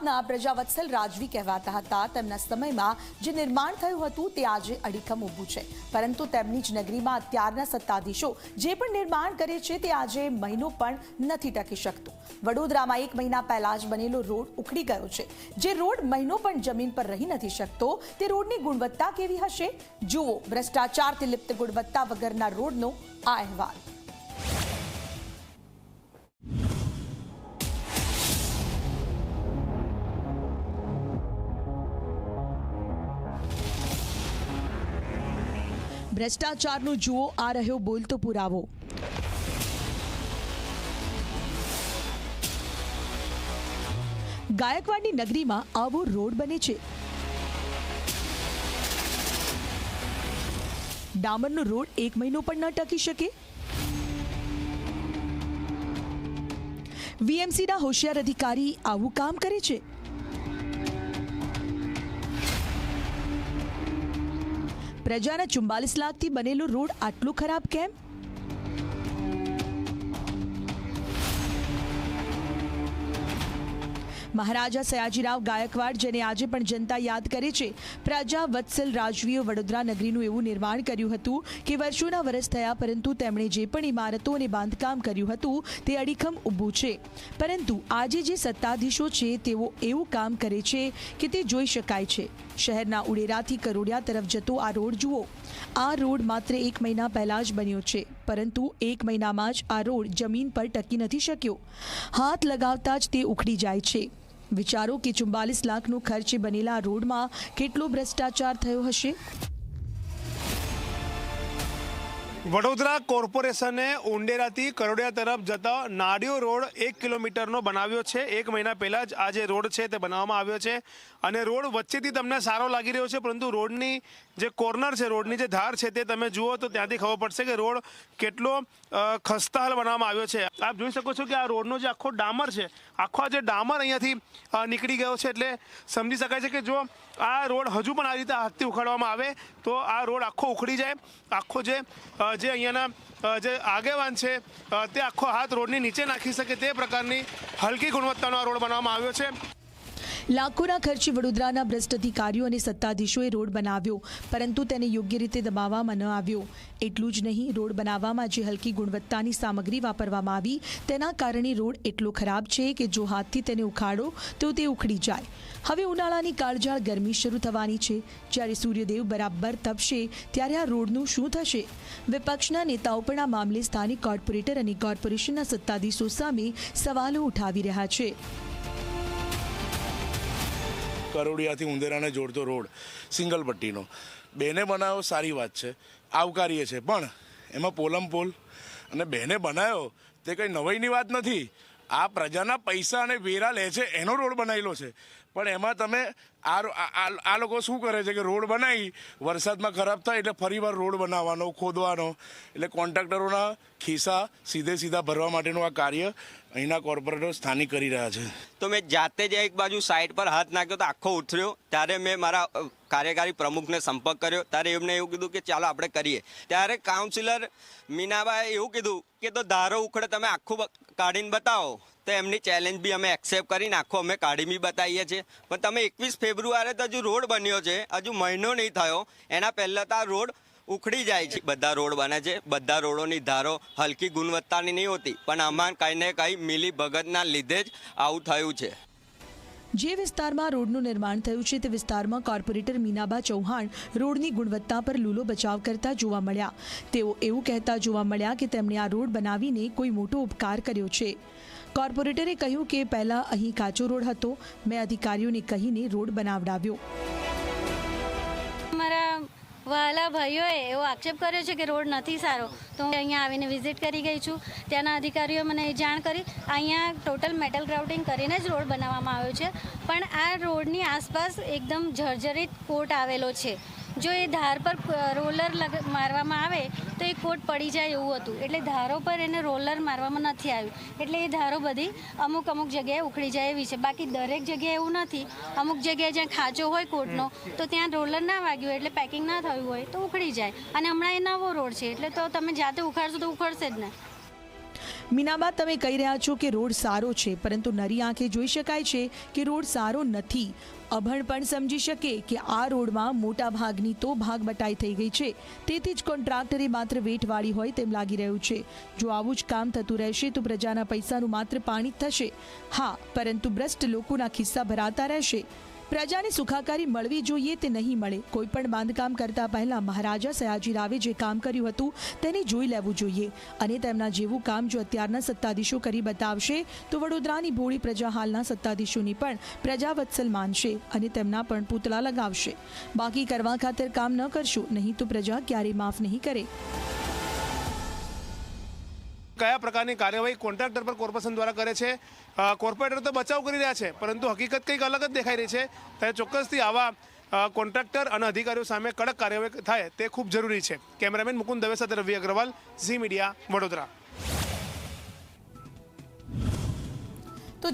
ગામના પ્રજાવત્સલ રાજવી કહેવાતા હતા. તેમના સમયમાં જે નિર્માણ થયું હતું તે આજે અડીખમ ઊભું છે. પરંતુ તેમની જ નગરીમાં અત્યારના સત્તાધીશો જે પણ નિર્માણ કરે છે તે આજે મહિનો પણ નથી ટકી શકતું. વડોદરામાં એક મહિના પહેલા જ બનેલો રોડ ઉખડી ગયો છે. જે રોડ મહિનો પણ જમીન પર રહી નથી શકતો, તે રોડની ગુણવત્તા કેવી હશે? જુઓ, ભ્રષ્ટાચારથી લિપ્ત ગુણવત્તા વગરના રોડનો આ અહેવાલ. ભ્રષ્ટાચારનો જુઓ, આ રહ્યો બોલતો પુરાવો. ગાયકવાડની નગરીમાં આવો રોડ બને છે. ડામરનો રોડ એક મહિનો પણ ન ટકી શકે? વીએમસીના હોશિયાર અધિકારી આવું કામ કરે છે? પ્રજાના ચુમ્બાલીસ લાખથી બનેલું રોડ આટલું ખરાબ કેમ? મહારાજા સયાજીરાવ ગાયકવાડ, જેને આજે પણ જનતા યાદ કરે છે. પ્રજા વત્સલ રાજવીએ વડોદરા નગરીનું એવું નિર્માણ કર્યું હતું કે વર્ષોના વર્ષ થયા, પરંતુ તેમણે જે પણ ઇમારતો અને બાંધકામ કર્યું હતું, તે અડીખમ ઊભું છે. પરંતુ આજે જે સત્તાધીશો છે, તેઓ એવું કામ કરે છે કે તે જોઈ શકાય છે. શહેરના ઉડેરાથી કરોડિયા તરફ જતો આ રોડ જુઓ. આ રોડ માત્ર એક મહિના પહેલાં જ બન્યો છે, પરંતુ એક મહિનામાં જ આ રોડ જમીન પર ટકી નથી શક્યો. હાથ લગાવતા જ તે ઉખડી જાય છે. વિચારો કે ચુમ્બાલીસ લાખનો ખર્ચે બનેલા રોડમાં કેટલો ભ્રષ્ટાચાર થયો હશે? વડોદરા કોર્પોરેશને ઉંડેરાથી કરોડિયા તરફ જતા નાડિયો રોડ એક કિલોમીટરનો બનાવ્યો છે. એક મહિના પહેલાં જ આ જે રોડ છે તે બનાવવામાં આવ્યો છે અને રોડ વચ્ચેથી તમને સારો લાગી રહ્યો છે, પરંતુ રોડની જે કોર્નર છે, રોડની જે ધાર છે તે તમે જુઓ તો ત્યાંથી ખબર પડશે કે રોડ કેટલો ખસ્તાહાલ બનાવવામાં આવ્યો છે. આપ જોઈ શકો છો કે આ રોડનો જે આખો ડામર છે, આખો જે ડામર અહીંયાથી નીકળી ગયો છે એટલે સમજી શકાય છે કે જો આ રોડ હજુ પણ આ રીતે હાથથી ઉખાડવામાં આવે તો આ રોડ આખો ઉખડી જાય. આખો જે જે અહીંયાના જે આગેવાન છે તે આખો હાથ રોડની નીચે નાખી શકે તે પ્રકારની હલકી ગુણવત્તાનો આ રોડ બનાવવામાં આવ્યો છે. લાખોના ખર્ચે વડોદરાના ભ્રષ્ટ અધિકારીઓ અને સત્તાધીશોએ રોડ બનાવ્યો, પરંતુ તેને યોગ્ય રીતે દબાવવામાં ન આવ્યો. એટલું જ નહીં, રોડ બનાવવામાં જે હલકી ગુણવત્તાની સામગ્રી વાપરવામાં આવી, તેના કારણે રોડ એટલો ખરાબ છે કે જો હાથથી તેને ઉખાડો, તો તે ઉખડી જાય. હવે ઉનાળાની કાળઝાળ ગરમી શરૂ થવાની છે. જ્યારે સૂર્યદેવ બરાબર તપશે, ત્યારે આ રોડનું શું થશે? વિપક્ષના નેતાઓ પણ આ મામલે સ્થાનિક કોર્પોરેટર અને કોર્પોરેશનના સત્તાધીશો સામે સવાલો ઉઠાવી રહ્યા છે. કરોડિયાથી ઉંદેરાને જોડતો રોડ સિંગલ પટ્ટીનો બેને બનાવ્યો, સારી વાત છે. આવકારીએ છે. પણ એમાં પોલમ પોલ અને બેને બનાવ્યો, તે કંઈ નવાઈની વાત નથી. આ પ્રજાના પૈસા અને વેરા લે છે, એનો રોડ બનાવેલો છે. પણ એમાં તમે આ લોકો શું કરે છે કે રોડ બનાવી, વરસાદમાં ખરાબ થાય એટલે ફરીવાર રોડ બનાવવાનો, ખોદવાનો. એટલે કોન્ટ્રાક્ટરોના ખિસ્સા સીધે સીધા ભરવા માટેનું આ કાર્ય અહીંના કોર્પોરેટર સ્થાનિક કરી રહ્યા છે. તો મેં જાતે જ એક બાજુ સાઈડ પર હાથ નાખ્યો તો આખો ઉથર્યો ત્યારે મેં મારા કાર્યકારી પ્રમુખને સંપર્ક કર્યો. ત્યારે એમને એવું કીધું કે ચાલો આપણે કરીએ. ત્યારે કાઉન્સિલર મીનાબાએ એવું કીધું કે તો ધારો ઉખડે તમે આખું કાઢીને બતાવો. તો એમની ચેલેન્જ બી અમે એક્સેપ્ટ કરીને આખો અમે કાઢી બી બતાવીએ છીએ. પણ તમે એકવીસ ફેબ્રુઆરી તો હજુ રોડ બન્યો છે. હજુ મહિનો નહીં થયો. એના પહેલાં તો આ રોડ ઉખડી જાય છે. બધા રોડ બને છે. બધા રોડોની ધારો હલકી ગુણવત્તાની નહીં હોતી. પણ આમાં કંઈ ને કંઈ મિલી ભગતના લીધે જ આવું થયું છે. જે વિસ્તારમાં રોડનું નિર્માણ થયું છે તે વિસ્તારમાં કોર્પોરેટર મીનાબા ચૌહાણ રોડની ગુણવત્તા પર લૂલો બચાવ કરતા જોવા મળ્યા. તેઓ એવું કહેતા જોવા મળ્યા કે તેમણે આ રોડ બનાવીને કોઈ મોટો ઉપકાર કર્યો છે. કોર્પોરેટરે કહ્યું કે પહેલાં અહીં કાચો રોડ હતો. મેં અધિકારીઓને કહીને રોડ બનાવડાવ્યો. મારા વહાલા ભાઈઓએ એવો આક્ષેપ કર્યો છે કે રોડ નથી સારો. તો હું અહીંયા આવીને વિઝિટ કરી ગઈ છું. ત્યાંના અધિકારીઓ મને એ જાણ કરી. અહીંયા ટોટલ મેટલ ગ્રાઉટિંગ કરીને જ રોડ બનાવવામાં આવ્યો છે. પણ આ રોડની આસપાસ એકદમ જર્જરિત કોટ આવેલો છે. જો એ ધાર પર રોલર મારવામાં આવે, તો એ કોટ પડી જાય એવું હતું. એટલે ધારો પર એને રોલર મારવામાં નથી આવ્યું. એટલે એ ધારો બધી અમુક અમુક જગ્યાએ ઉખડી જાય એવી છે. બાકી દરેક જગ્યાએ એવું નથી. અમુક જગ્યાએ જ્યાં ખાંચો હોય કોટનો, તો ત્યાં રોલર ના વાગ્યું એટલે પેકિંગ ના થયું હોય તો ઉખડી જાય. અને હમણાં એ નવો રોડ છે. એટલે તો તમે જાતે ઉખાડશો તો ઉખડશે જ ને. મીનાબા તમે કહી રહ્યા છો કે રોડ સારો છે, પરંતુ નરી આંખે જોઈ શકાય છે કે રોડ સારો નથી. અભણ પણ સમજી શકે કે આ રોડમાં મોટા ભાગની તો ભાગ બટાઈ થઈ ગઈ છે. તેથી જ કોન્ટ્રાક્ટરે માત્ર વેઠવાળી હોય તેમ લાગી રહ્યું છે. જો આવું જ કામ થતું રહેશે તો પ્રજાના પૈસાનું માત્ર પાણી જ થશે. હા, પરંતુ ભ્રષ્ટ લોકોના ખિસ્સા ભરાતા રહેશે. પ્રજાને સુખાકારી મળવી જોઈએ તે નહીં મળે. કોઈ પણ બાંધકામ કરતા પહેલા મહારાજા સયાજી રાવે જે કામ કર્યું હતું તેને જોઈ લેવું જોઈએ. અને તેમના જેવું કામ જો અત્યારના સત્તાધીશો કરી બતાવશે, તો વડોદરાની ભોળી પ્રજા હાલના સત્તાધીશોની પણ પ્રજાવત્સલ માનશે અને તેમના પણ પૂતળા લગાવશે. બાકી કરવા ખાતર કામ ન કરશો, નહીં તો પ્રજા ક્યારેય માફ નહીં કરે. કયા પ્રકારની કાર્યવાહી કોન્ટ્રાક્ટર પર કોર્પોરેશન દ્વારા કરે છે? કોર્પોરેટર તો બચાવ કરી રહ્યા છે, પરંતુ હકીકત કંઈક અલગ જ દેખાઈ રહી છે. ત્યારે ચોક્કસથી આવા કોન્ટ્રાક્ટર અને અધિકારીઓ સામે કડક કાર્યવાહી થાય તે ખૂબ જરૂરી છે. કેમેરામેન મુકુંદ દવે સાથે રવિ અગ્રવાલ, ઝી મીડિયા વડોદરા.